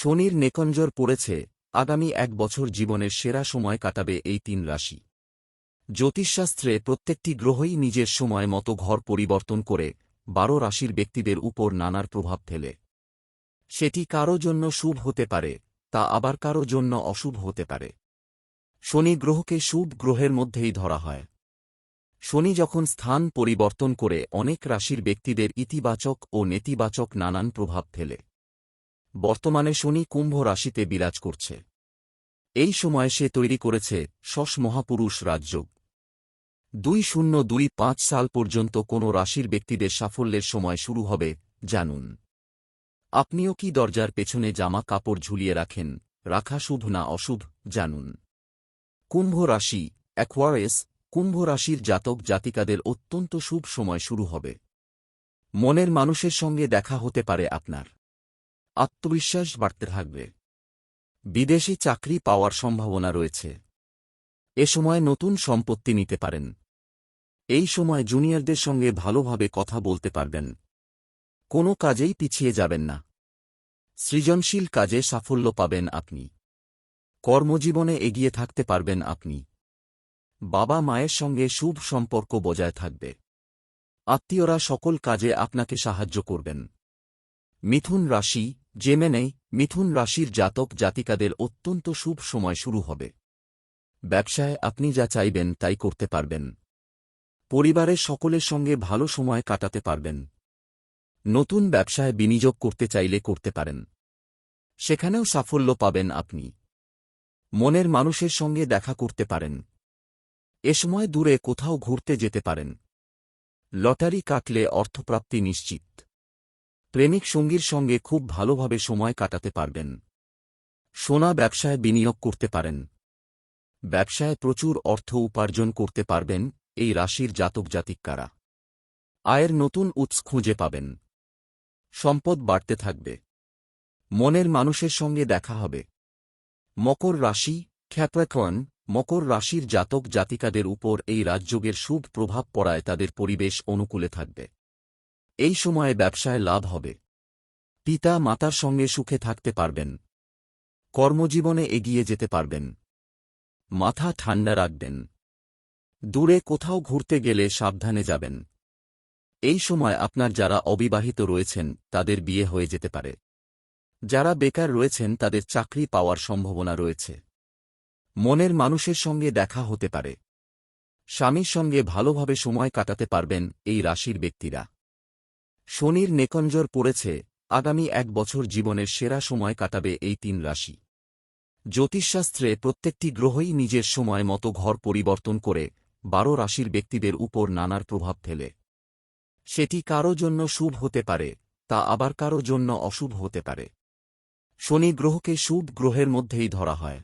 শনির নেকঞ্জর পড়েছে, আগামী এক বছর জীবনের সেরা সময় কাটাবে এই তিন রাশি। জ্যোতিষশাস্ত্রে প্রত্যেকটি গ্রহই নিজের সময় মতো ঘর পরিবর্তন করে বারো রাশির ব্যক্তিদের উপর নানার প্রভাব ফেলে। সেটি কারও জন্য শুভ হতে পারে, তা আবার কারও জন্য অশুভ হতে পারে। শনি গ্রহকে শুভ গ্রহের মধ্যেই ধরা হয়। শনি যখন স্থান পরিবর্তন করে অনেক রাশির ব্যক্তিদের ইতিবাচক ও নেতিবাচক নানান প্রভাব ফেলে। বর্তমানে শনি কুম্ভ রাশিতে বিরাজ করছে। এই সময় সে তৈরি করেছে শশ মহাপুরুষ রাজযোগ। দুই শূন্য দুই পাঁচ সাল পর্যন্ত কোনো রাশির ব্যক্তিদের সাফল্যের সময় শুরু হবে, জানুন। আপনিও কি দরজার পেছনে জামা কাপড় ঝুলিয়ে রাখেন, রাখা শুভ না অশুভ, জানুন। কুম্ভ রাশি অ্যাকোয়ারেস কুম্ভ রাশির জাতক জাতিকাদের অত্যন্ত শুভ সময় শুরু হবে। মনের মানুষের সঙ্গে দেখা হতে পারে আপনার। আত্মবিশ্বাস বাড়তে থাকবে। বিদেশি চাকরি পাওয়ার সম্ভাবনা রয়েছে। এ সময় নতুন সম্পত্তি নিতে পারেন। এই সময় জুনিয়রদের সঙ্গে ভালোভাবে কথা বলতে পারবেন। কোনো কাজেই পিছিয়ে যাবেন না। সৃজনশীল কাজে সাফল্য পাবেন আপনি। কর্মজীবনে এগিয়ে থাকতে পারবেন আপনি। বাবা মায়ের সঙ্গে শুভ সম্পর্ক বজায় থাকবে। আত্মীয়রা সকল কাজে আপনাকে সাহায্য করবেন। মিথুন রাশি জেমেনে মিথুন রাশির জাতক জাতিকাদের অত্যন্ত শুভ সময় শুরু হবে। ব্যবসায় আপনি যা চাইবেন তাই করতে পারবেন। পরিবারের সকলের সঙ্গে ভালো সময় কাটাতে পারবেন। নতুন ব্যবসায় বিনিয়োগ করতে চাইলে করতে পারেন। সেখানেও সাফল্য পাবেন আপনি। মনের মানুষের সঙ্গে দেখা করতে পারেন। এ সময় দূরে কোথাও ঘুরতে যেতে পারেন। লটারি কাটলে অর্থপ্রাপ্তি নিশ্চিত। প্রেমিক সঙ্গীর সঙ্গে খুব ভালোভাবে সময় কাটাতে পারবেন। সোনা ব্যবসায় বিনিয়োগ করতে পারেন। ব্যবসায় প্রচুর অর্থ উপার্জন করতে পারবেন এই রাশির জাতক জাতিকারা। আয়ের নতুন উৎস খুঁজে পাবেন। সম্পদ বাড়তে থাকবে। মনের মানুষের সঙ্গে দেখা হবে। মকর রাশি খ্যাপ্রাকন মকর রাশির জাতক জাতিকাদের উপর এই রাজযোগের শুভ প্রভাব পড়ায় তাদের পরিবেশ অনুকূলে থাকবে। এই সময়ে ব্যবসায় লাভ হবে। পিতা মাতার সঙ্গে সুখে থাকতে পারবেন। কর্মজীবনে এগিয়ে যেতে পারবেন। মাথা ঠান্ডা রাখবেন। দূরে কোথাও ঘুরতে গেলে সাবধানে যাবেন। এই সময় আপনার যারা অবিবাহিত রয়েছেন, তাদের বিয়ে হয়ে যেতে পারে। যারা বেকার রয়েছেন, তাদের চাকরি পাওয়ার সম্ভাবনা রয়েছে। মনের মানুষের সঙ্গে দেখা হতে পারে। স্বামীর সঙ্গে ভালোভাবে সময় কাটাতে পারবেন এই রাশির ব্যক্তিরা। শনির নেকঞ্জর পড়েছে, আগামী এক বছর জীবনের সেরা সময় কাটাবে এই তিন রাশি। জ্যোতিষশাস্ত্রে প্রত্যেকটি গ্রহই নিজের সময় মতো ঘর পরিবর্তন করে বারো রাশির ব্যক্তিদের উপর নানার প্রভাব ফেলে। সেটি কারও জন্য শুভ হতে পারে, তা আবার কারও জন্য অশুভ হতে পারে। শনি গ্রহকে শুভ গ্রহের মধ্যেই ধরা হয়।